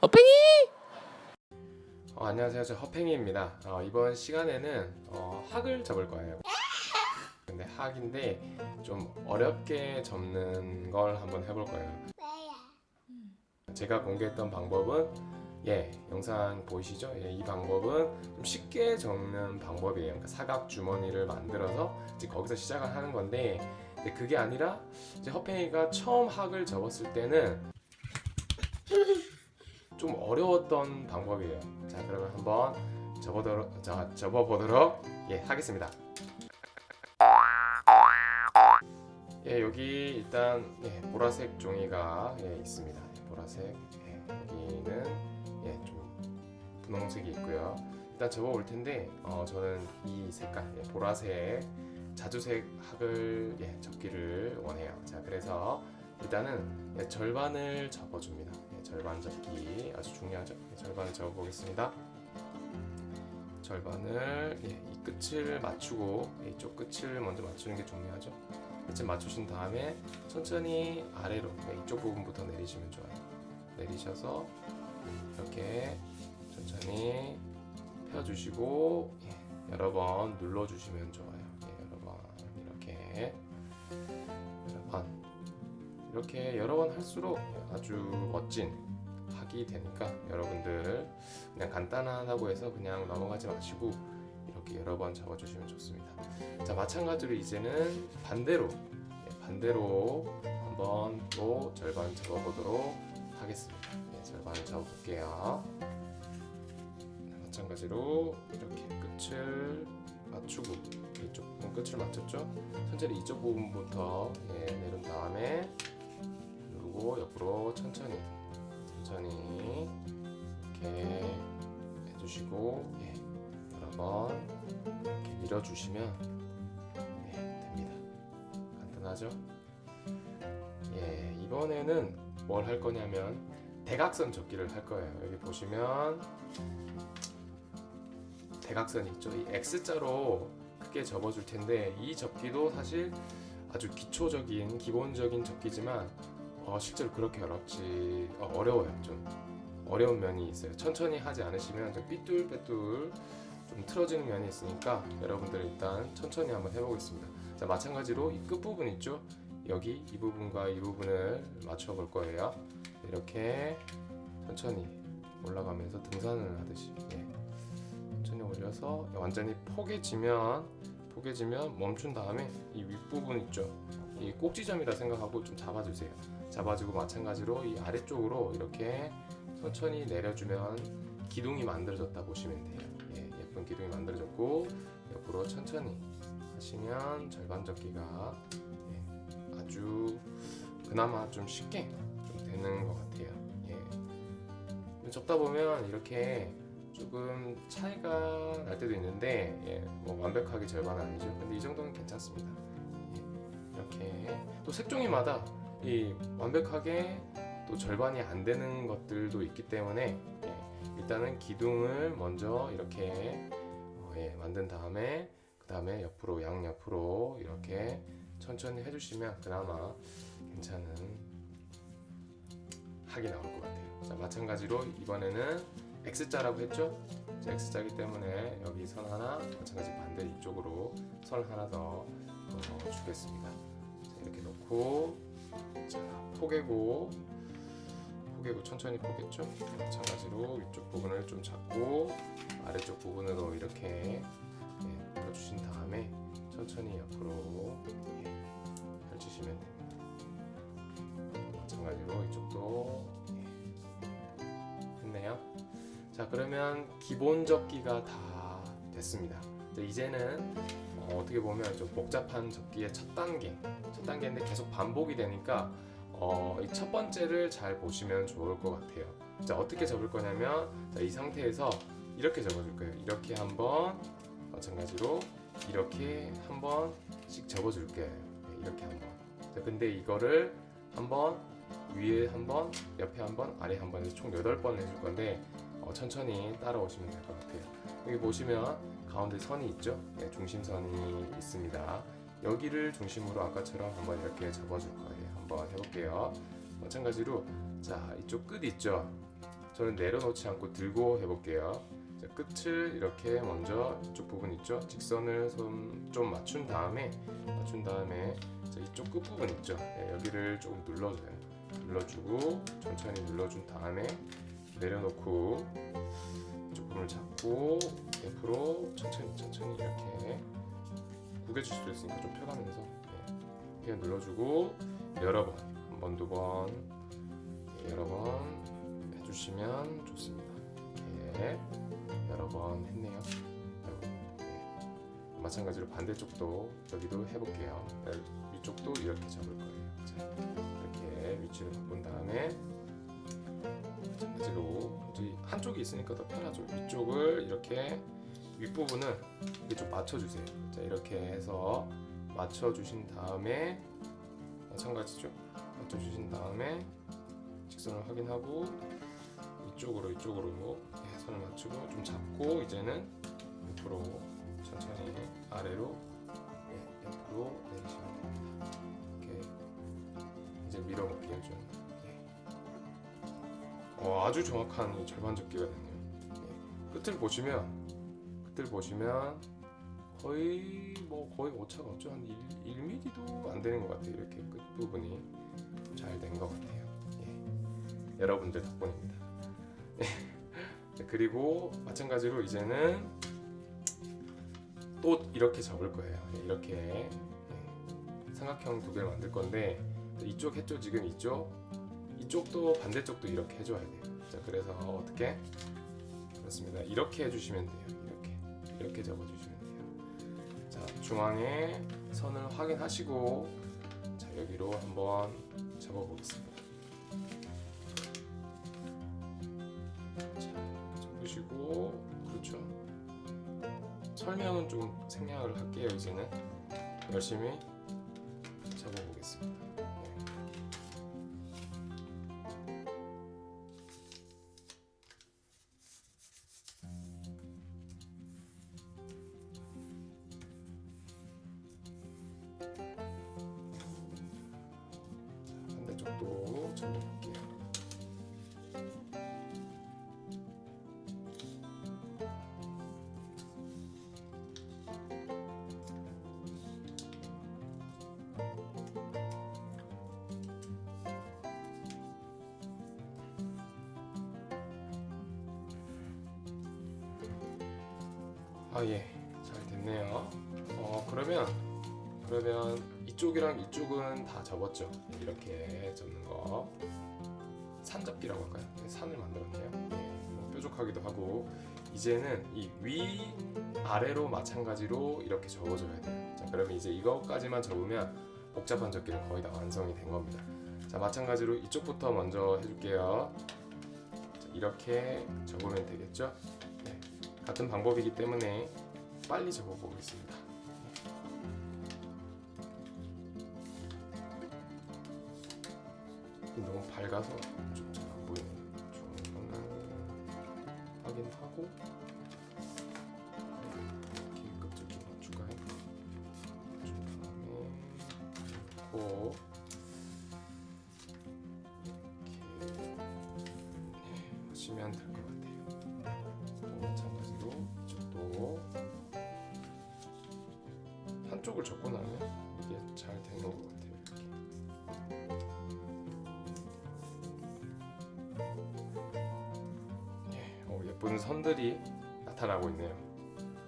허팽이! 어, 안녕하세요. 저 허팽이입니다. 어, 이번 시간에는 어, 학을 접을 거예요. 근데 학인데 좀 어렵게 접는 걸 한번 해볼 거예요. 제가 공개했던 방법은 예 영상 보이시죠? 예, 이 방법은 좀 쉽게 접는 방법이에요. 그러니까 사각 주머니를 만들어서 이제 거기서 시작을 하는 건데 근데 그게 아니라 이제 허팽이가 처음 학을 접었을 때는 좀 어려웠던 방법이에요. 자 그러면 한번 접어보도록 자 접어보도록 예 하겠습니다. 예 여기 일단 예, 보라색 종이가 예, 있습니다. 예, 보라색 예, 여기는 예 좀 분홍색이 있고요. 일단 접어올 텐데 어, 저는 이 색깔 예, 보라색 자주색 학을 예, 접기를 원해요. 자 그래서 일단은 예, 절반을 접어줍니다. 예, 절반 접기 아주 중요하죠. 예, 절반을 접어 보겠습니다. 절반을 예, 이 끝을 맞추고 예, 이쪽 끝을 먼저 맞추는 게 중요하죠. 끝을 맞추신 다음에 천천히 아래로 예, 이쪽 부분부터 내리시면 좋아요. 내리셔서 이렇게 천천히 펴주시고 예, 여러 번 눌러주시면 좋아요. 예, 여러 번 이렇게 여러 번 이렇게 여러 번 할수록 아주 멋진 학이 되니까 여러분들 그냥 간단하다고 해서 그냥 넘어가지 마시고 이렇게 여러 번 접어주시면 좋습니다. 자 마찬가지로 이제는 반대로 예, 반대로 한번 또 절반 접어보도록 하겠습니다. 예, 절반을 접어볼게요. 네, 마찬가지로 이렇게 끝을 맞추고 이쪽 부분 끝을 맞췄죠? 천천히 이쪽 부분부터 예, 내린 다음에 누르고 옆으로 천천히 천천히 이렇게 해주시고 예, 여러 번 이렇게 밀어주시면 예, 됩니다. 간단하죠? 예, 이번에는 뭘 할 거냐면 대각선 접기를 할 거예요. 여기 보시면 대각선이 있죠. 이 X자로 크게 접어줄 텐데 이 접기도 사실 아주 기초적인 기본적인 접기지만 어, 실제로 그렇게 어렵지. 어, 어려워요 좀. 어려운 면이 있어요. 천천히 하지 않으시면 좀 삐뚤빼뚤 좀 틀어지는 면이 있으니까 여러분들 일단 천천히 한번 해보겠습니다. 자 마찬가지로 이 끝부분 있죠? 여기 이 부분과 이 부분을 맞춰 볼 거예요. 이렇게 천천히 올라가면서 등산을 하듯이 예. 천천히 올려서 완전히 포개지면 포개지면 멈춘 다음에 이 윗부분 있죠? 이 꼭지점이라 생각하고 좀 잡아주세요 잡아주고 마찬가지로 이 아래쪽으로 이렇게 천천히 내려주면 기둥이 만들어졌다 보시면 돼요 예, 예쁜 기둥이 만들어졌고 옆으로 천천히 하시면 절반 접기가 예, 아주 그나마 좀 쉽게 좀 되는 것 같아요 예. 접다 보면 이렇게 조금 차이가 날 때도 있는데 예, 뭐 완벽하게 절반은 아니죠. 근데 이 정도는 괜찮습니다. 예, 이렇게 또 색종이마다 이 완벽하게 또 절반이 안 되는 것들도 있기 때문에 예, 일단은 기둥을 먼저 이렇게 어, 예, 만든 다음에 그 다음에 옆으로 양옆으로 이렇게 천천히 해주시면 그나마 괜찮은 학이 나올 것 같아요. 자 마찬가지로 이번에는 X자라고 했죠? 이제 X자기 때문에 여기 선 하나 마찬가지 반대 이쪽으로 선 하나 더 어, 주겠습니다. 자, 이렇게 놓고 자 포개고 포개고 천천히 포겠죠? 마찬가지로 위쪽 부분을 좀 잡고 아래쪽 부분으로 이렇게 예, 풀어주신 다음에 천천히 옆으로 예, 펼치시면 됩니다. 마찬가지로 이쪽도 예, 했네요. 자 그러면 기본 접기가 다 됐습니다. 자, 이제는 어, 떻게 보면 좀 복잡한 접기의 첫 단계, 첫 단계인데 계속 반복이 되니까 어, 이 첫 번째를 잘 보시면 좋을 것 같아요. 자 어떻게 접을 거냐면 자, 이 상태에서 이렇게 접어줄 거예요. 이렇게 한번 마찬가지로 이렇게 한 번씩 접어줄 거예요. 네, 이렇게 한 번. 자 근데 이거를 한번 위에 한 번, 옆에 한 번, 아래 한 번, 해서 총 8번 해줄 건데 어, 천천히 따라오시면 될 것 같아요. 여기 보시면 가운데 선이 있죠? 네, 중심선이 있습니다. 여기를 중심으로 아까처럼 한번 이렇게 접어줄 거예요. 한번 해볼게요. 마찬가지로 자 이쪽 끝 있죠? 저는 내려놓지 않고 들고 해볼게요. 자, 끝을 이렇게 먼저 이쪽 부분 있죠? 직선을 좀, 좀 맞춘 다음에 맞춘 다음에 자, 이쪽 끝 부분 있죠? 네, 여기를 조금 눌러줘요. 눌러주고 천천히 눌러준 다음에 내려놓고 부분을 잡고 옆으로 천천히 천천히 이렇게 구겨질 수도 있으니까 좀 펴가면서 네, 그냥 눌러주고 여러 번, 한 번, 두 번, 네, 여러 번 해주시면 좋습니다. 이렇게 여러 번 했네요. 네. 마찬가지로 반대쪽도 여기도 해볼게요. 네, 위쪽도 이렇게 잡을 거예요. 자, 이렇게 위치를 바꾼 다음에 가지로 한쪽이 있으니까 더 편하죠. 위쪽을 이렇게 윗부분은 이렇게 좀 맞춰주세요. 자 이렇게 해서 맞춰주신 다음에 마찬가지죠. 맞춰주신 다음에 직선을 확인하고 이쪽으로 이쪽으로 예, 선을 맞추고 좀 잡고 이제는 옆으로 천천히 아래로 예, 옆으로 내리시면 됩니다. 이렇게 이제 밀어볼게요 좀. 예. 어, 아주 정확한 이 절반 접기가 됐네요. 예. 끝을 보시면 끝을 보시면 거의 뭐 거의 오차가 없죠 한 1, 1mm도 안 되는 것 같아요 이렇게 끝 부분이 잘 된 것 같아요 예. 여러분들 덕분입니다 예. 네, 그리고 마찬가지로 이제는 또 이렇게 접을 거예요 예, 이렇게 예. 삼각형 두 개를 만들 건데 이쪽 했죠 지금 이쪽 이쪽도 반대쪽도 이렇게 해줘야 돼요. 자 그래서 어떻게? 그렇습니다. 이렇게 해주시면 돼요. 이렇게. 이렇게 접어주시면 돼요. 자 중앙에 선을 확인하시고 자 여기로 한번 접어보겠습니다. 자 접으시고 그렇죠. 설명은 좀 생략을 할게요 이제는. 열심히 접어보겠습니다 네. 반대쪽도 접어볼게요. 아 예, 잘 됐네요. 어 그러면 그러면 이쪽이랑 이쪽은 다 접었죠. 이렇게 접는 거. 산 접기라고 할까요? 네, 산을 만들었네요. 네, 뭐 뾰족하기도 하고 이제는 이 위 아래로 마찬가지로 이렇게 접어줘야 돼요. 자, 그러면 이제 이거까지만 접으면 복잡한 접기는 거의 다 완성이 된 겁니다. 자, 마찬가지로 이쪽부터 먼저 해줄게요. 자, 이렇게 접으면 되겠죠? 네, 같은 방법이기 때문에 빨리 접어보겠습니다. 밝아서 좀 잘 안 보이네요. 중간은 확인하고 이렇게 끝쪽에 맞출까요? 맞춘 다음에 놓고 이렇게 네, 하시면 될 것 같아요. 또 마찬가지로 이쪽도 한쪽을 접고 나면 이게 잘 되는 것 같아요. 예쁜 선들이 나타나고 있네요.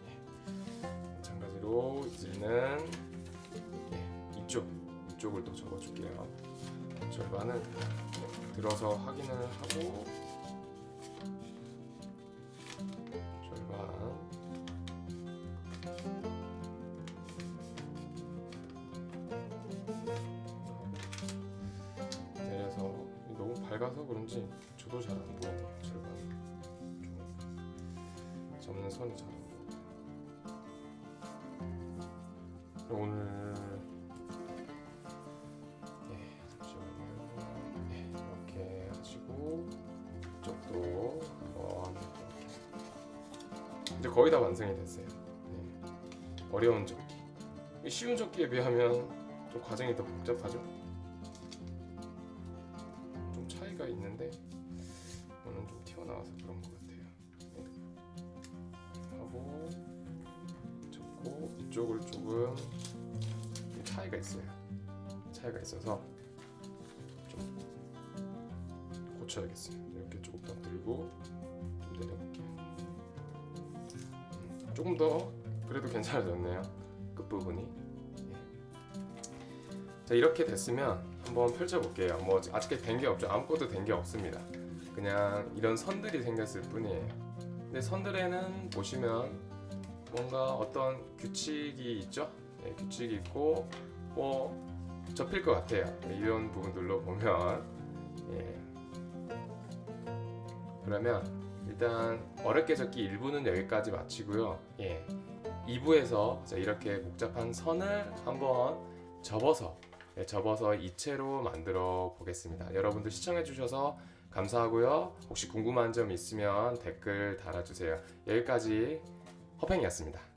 예, 마찬가지로 이제는 예, 이쪽 이쪽을 또 접어줄게요. 절반은 들어서 확인을 하고 절반 밝아서 그런지 저도 잘 안 보이네요. 절반 좀 접는 선이 잘안 보여요. 오늘 예 잠시만요. 예 이렇게 하시고 이쪽도 한번 이렇게 이제 거의 다 완성이 됐어요. 네. 어려운. 이 쉬운 접기에 비하면 좀 과정이 더 복잡하죠. 이쪽을 조금 차이가 있어요. 차이가 있어서 좀 고쳐야겠어요. 이렇게 조금 더 들고 좀 내려볼게요. 음, 조금 더 그래도 괜찮아졌네요. 끝 부분이. 자 이렇게 됐으면 한번 펼쳐볼게요. 뭐 아직 된게 없죠. 아무것도 된 게 없습니다. 그냥 이런 선들이 생겼을 뿐이에요. 근데 선들에는 보시면 뭔가 어떤 규칙이 있죠. 예, 규칙이 있고 뭐 접힐 것 같아요. 예, 이런 부분들로 보면 예. 그러면 일단 어렵게 적기 1부는 여기까지 마치고요. 예. 2부에서 이렇게 복잡한 선을 한번 접어서 네, 접어서 이체로 만들어 보겠습니다. 여러분들 시청해 주셔서 감사하고요. 혹시 궁금한 점 있으면 댓글 달아주세요. 여기까지 허팽이었습니다.